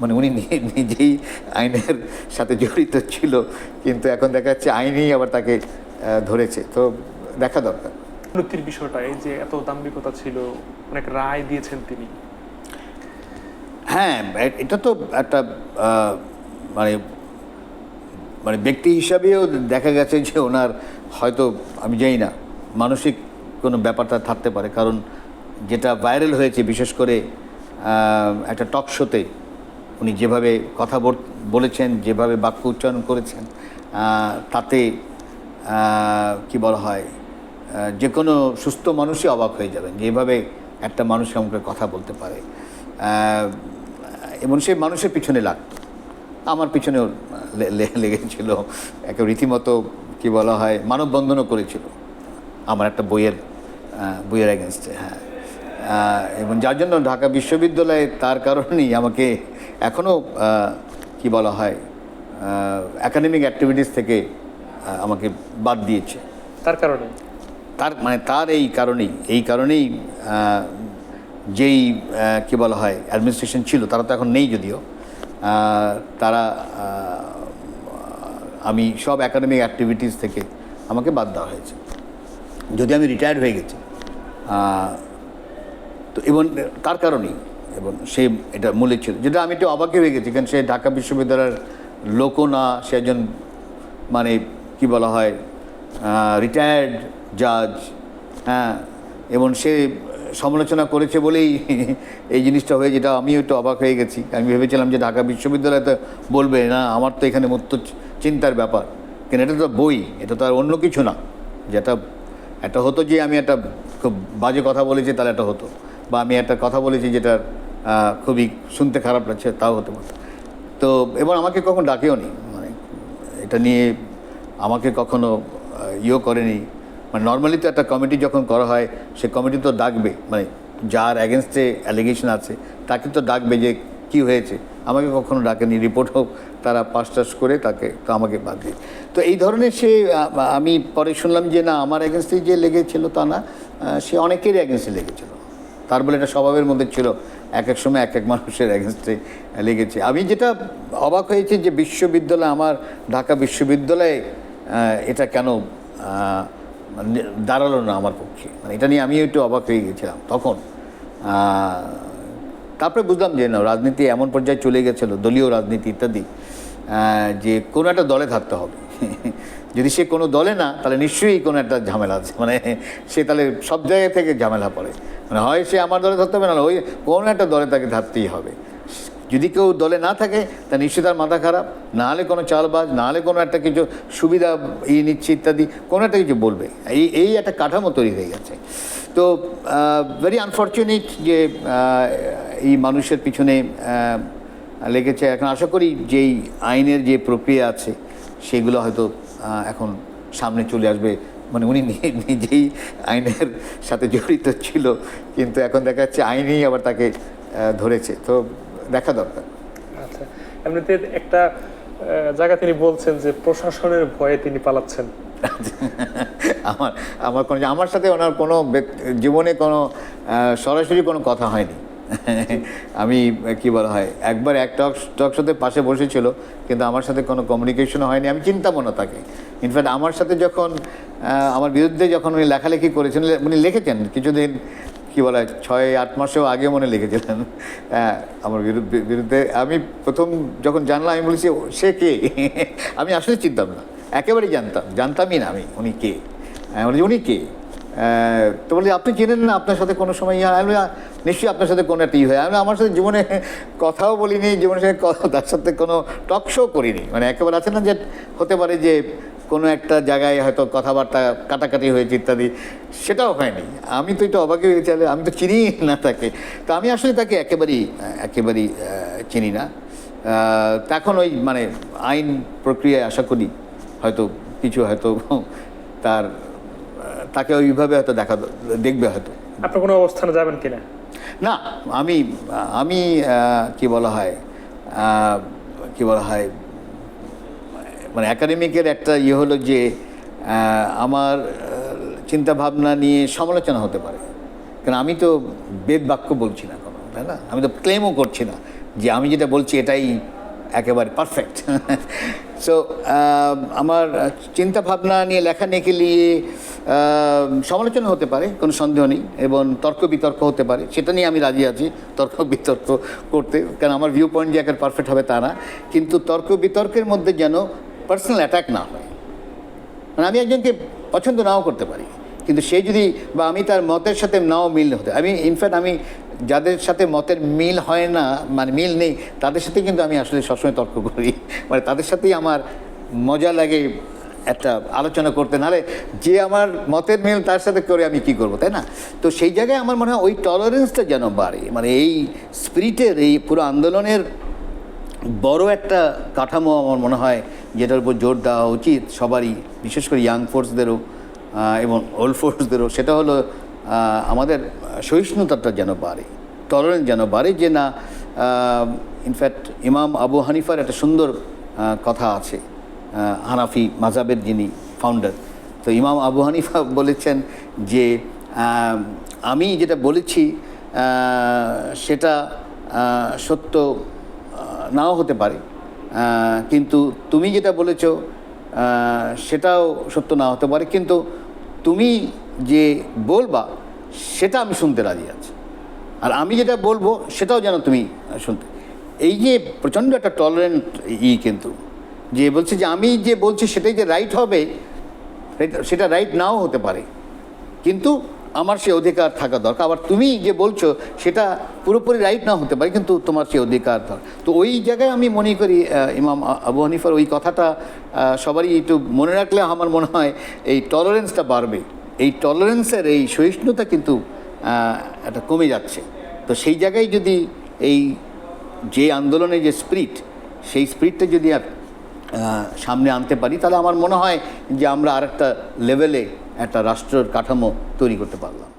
মানে উনি নিজেই আইনের সাথে জড়িত ছিল কিন্তু এখন দেখা যাচ্ছে আইনই আবার তাকে ধরেছে। তো দেখা দরকার। উন্নতির বিষয়টা এই যে এত দাম্ভিকতা ছিল অনেক রায় দিয়েছেন তিনি। হ্যাঁ এটা তো একটা মানে মানে ব্যক্তি হিসাবেও দেখা গেছে যে ওনার হয়তো আমি জানি না মানসিক কোনো ব্যাপারটা থাকতে পারে। কারণ যেটা ভাইরাল হয়েছে বিশেষ করে একটা টক শোতে উনি যেভাবে কথা বল- বলেছেন, যেভাবে বাক্য উচ্চারণ করেছেন তাতে কি বলা হয় যে কোনো সুস্থ মানুষই অবাক হয়ে যাবেন যেভাবে একটা মানুষ আমাকে কথা বলতে পারে। এবং সে মানুষের পিছনে লাগতো আমার পিছনেও লেগেছিল একটা রীতিমতো কি বলা হয়, মানববন্ধনও করেছিল। আমার একটা বইয়ের বইয়ের এগেনস্টে হ্যাঁ। এবং যার জন্য ঢাকা বিশ্ববিদ্যালয়ে তার কারণেই আমাকে এখনও কি বলা হয় একাডেমিক অ্যাক্টিভিটিস থেকে আমাকে বাদ দিয়েছে। তার কারণে? তার মানে তার এই কারণেই এই কারণেই যেই কি বলা হয় অ্যাডমিনিস্ট্রেশন ছিল তারা তো এখন নেই যদিও তারা আমি সব একাডেমিক অ্যাক্টিভিটিস থেকে আমাকে বাদ দেওয়া হয়েছে। যদি আমি রিটায়ার্ড হয়ে গেছি। তো এবং তার কারণেই এবং সে এটা মূলে ছিল। যেটা আমি একটু অবাকে হয়ে গেছি কারণ সে ঢাকা বিশ্ববিদ্যালয়ের লোকও না সে একজন মানে কি বলা হয় রিটায়ার্ড জাজ হ্যাঁ এবং সে সমালোচনা করেছে বলেই এই জিনিসটা হয়ে যেটা আমিও একটু অবাক হয়ে গেছি। আমি ভেবেছিলাম যে ঢাকা বিশ্ববিদ্যালয় তো বলবে না আমার তো এখানে মুক্ত চিন্তার ব্যাপার। কিন্তু এটা তো বই এটা তো আর অন্য কিছু না। যেটা একটা হতো যে আমি একটা খুব বাজে কথা বলেছি তাহলে একটা হতো। বা আমি একটা কথা বলেছি যেটা আহ, খুবই শুনতে খারাপ লাগছে, তাও হতে পারে। তো এবার আমাকে কখন ডাকেও নি মানে এটা নিয়ে আমাকে কখনো ইয়েও করেনি। মানে নর্মালি তো একটা কমিটি যখন করা হয়, সে কমিটি তো ডাকবে মানে যার অ্যাগেনস্টে অ্যালিগেশন আছে, তাকে তো ডাকবে যে কি হয়েছে। আমাকে কখনো ডাকেনি রিপোর্ট হোক তারা পাস টাস করে তাকে, তো আমাকে বাদ দিয়ে। তো এই ধরনের সে আমি পরে শুনলাম যে না, আমার অ্যাগেনস্টে যে লেগেছিল তা না সে অনেকেরই অ্যাগেনস্টে লেগেছিল। তার বলে এটা স্বভাবের মধ্যে ছিল। এক এক সময় এক এক মানুষের অ্যাগেনস্টে লেগেছে। আমি যেটা অবাক হয়েছে যে বিশ্ববিদ্যালয়, আমার ঢাকা বিশ্ববিদ্যালয়ে এটা কেন মানে দাঁড়াল না আমার পক্ষে? মানে এটা নিয়ে আমিও একটু অবাক হয়ে গেছিলাম তখন। তারপরে বুঝলাম যে না, রাজনীতি এমন পর্যায়ে চলে গেছিল, দলীয় রাজনীতি ইত্যাদি যে কোনো একটা দলে থাকতে হবে। যদি সে কোনো দলে না, তাহলে নিশ্চয়ই কোনো একটা ঝামেলা আছে। মানে সে তাহলে সব জায়গা থেকে ঝামেলা পড়ে। মানে হয় সে আমার দলে ধরতে হবে না ওই কোনো একটা দলে তাকে থাকতেই হবে। যদি কেউ দলে না থাকে, তা নিশ্চয়ই তার মাথা খারাপ। না হলে কোনো চালবাজ, না হলে কোনো একটা কিছু সুবিধা ইয়ে নিচ্ছে ইত্যাদি, কোনো একটা কিছু বলবে। এই এই একটা কাঠামো তৈরি হয়ে গেছে। তো ভেরি আনফর্চুনেট যে এই মানুষের পিছনে লেগেছে। এখন আশা করি যেই আইনের যে প্রক্রিয়া আছে, সেগুলো হয়তো এখন সামনে চলে আসবে। মানে উনি নিজেই আইনের সাথে জড়িত ছিল কিন্তু এখন দেখা যাচ্ছে আইনই আবার তাকে ধরেছে। তো দেখা দরকার। আচ্ছা এমনিতে একটা জায়গা তিনি বলছেন যে প্রশাসনের ভয়ে তিনি পালাচ্ছেন। আমার আমার কোনো আমার সাথে ওনার কোনো ব্যক্তি- জীবনে কোনো সরাসরি কোনো কথা হয়নি। আমি কি বলা হয় একবার এক টক টক সাথে পাশে বসেছিল কিন্তু আমার সাথে কোনো কমিউনিকেশন হয়নি আমি চিন্তামো না তাকে। ইনফ্যাক্ট আমার সাথে যখন আমার বিরুদ্ধে যখন উনি লেখালেখি করেছেন উনি লিখেছেন কিছুদিন কি বলা হয় ছয় আট মাসেও আগে মনে লিখেছিলেন আমার বিরুদ্ধে আমি প্রথম যখন জানলাম আমি বলেছি "ও, সে কে? আমি আসলে চিনতাম না একেবারেই জানতাম জানতামই না আমি উনি কে? উনি কে? তো বলি আপনি চেনেন না আপনার সাথে কোনো সময় ইয়ে? নিশ্চয়ই আপনার সাথে কোনো একটা ই হয় আমি আমার সাথে জীবনে কথাও বলিনি জীবনের সাথে তার সাথে কোনো টক শো করিনি। মানে একেবারে আছে না যে হতে পারে যে কোনো একটা জায়গায় হয়তো কথাবার্তা কাটাকাটি হয়েছে ইত্যাদি সেটাও হয়নি। আমি তো এটা অবাকে হয়ে গেছি, আমি তো চিনি না তাকে। তো আমি আসলে তাকে একেবারেই একেবারেই চিনি না। আহ, তা এখন ওই মানে আইন প্রক্রিয়ায় আশা করি হয়তো কিছু হয়তো তার তাকে ওইভাবে হয়তো দেখা দেখবে হয়তো। আপনার কোনো অবস্থানে যাবেন কিনা? না, আমি আমি কি বলা হয় কি বলা হয় মানে একাডেমিকের একটা ইয়ে হলো যে আমার চিন্তা ভাবনা নিয়ে সমালোচনা হতে পারে। কারণ আমি তো বেদ বাক্য বলছি না কোনো, তাই না? আমি তো ক্লেমও করছি না যে আমি যেটা বলছি এটাই একেবারে পারফেক্ট সো আমার চিন্তা ভাবনা নিয়ে লেখা নিয়ে নিয়ে সমালোচনা হতে পারে, কোনো সন্দেহ নেই, এবং তর্ক বিতর্ক হতে পারে। সেটা নিয়ে আমি রাজি আছি, তর্ক বিতর্ক করতে, কারণ আমার ভিউ পয়েন্ট যে পারফেক্ট হবে তা না। কিন্তু তর্ক বিতর্কের মধ্যে যেন পার্সোনাল অ্যাটাক না হয়। মানে আমি একজনকে পছন্দ নাও করতে পারি, কিন্তু সে যদি বা আমি তার মতের সাথে নাও মিল হতে আমি ইনফ্যাক্ট আমি যাদের সাথে মতের মিল হয় না মানে মিল নেই, তাদের সাথে কিন্তু আমি আসলে সবসময় তর্ক করি। মানে তাদের সাথেই আমার মজা লাগে একটা আলোচনা করতে। নাহলে যে আমার মতের মিল তার সাথে করে আমি কি করব, তাই না? তো সেই জায়গায় আমার মনে হয় ওই টলারেন্সটা যেন বাড়ে। মানে এই স্পিরিটের এই পুরো আন্দোলনের বড় একটা কাঠামো আমার মনে হয়, যেটার উপর জোর দেওয়া উচিত সবারই, বিশেষ করে ইয়াং ফোর্সদেরও এবং ওল্ড ফোর্সদেরও সেটা হলো আমাদের সহিষ্ণুতাটা যেন বাড়ে টলারেন্স যেন বাড়ে যে না ইনফ্যাক্ট ইমাম আবু হানিফার একটা সুন্দর কথা আছে হানাফি মাজাবের যিনি ফাউন্ডার তো ইমাম আবু হানিফা বলেছেন যে আমি যেটা বলেছি সেটা সত্য নাও হতে পারে কিন্তু তুমি যেটা বলেছ সেটাও সত্য না হতে পারে, কিন্তু তুমি যে বলবা, সেটা আমি শুনতে রাজি আছি। আর আমি যেটা বলব, সেটাও যেন তুমি শুনতে। এই যে প্রচণ্ড একটা টলারেন্ট ই কিন্তু, যে বলছে যে আমি যে বলছি সেটাই যে রাইট হবে, সেটা- রাইট নাও হতে পারে। কিন্তু আমার সে অধিকার থাকা দরকার। আবার তুমি যে বলছো, সেটা পুরোপুরি রাইট না হতে পারে, কিন্তু তোমার সে অধিকার দরকার। তো ওই জায়গায় আমি মনে করি ইমাম আবু হানিফার ওই কথাটা সবারই একটু মনে রাখলে আমার মনে হয়, এই টলারেন্সটা বাড়বে। এই টলারেন্সের এই সহিষ্ণুতা কিন্তু একটা কমে যাচ্ছে। তো সেই জায়গায় যদি এই যে আন্দোলনের যে স্পিরিট সেই স্পিরিটটা যদি সামনে আনতে পারি, তাহলে আমার মনে হয় যে আমরা আর একটা লেভেলে একটা রাষ্ট্রের কাঠামো তৈরি করতে পারলাম।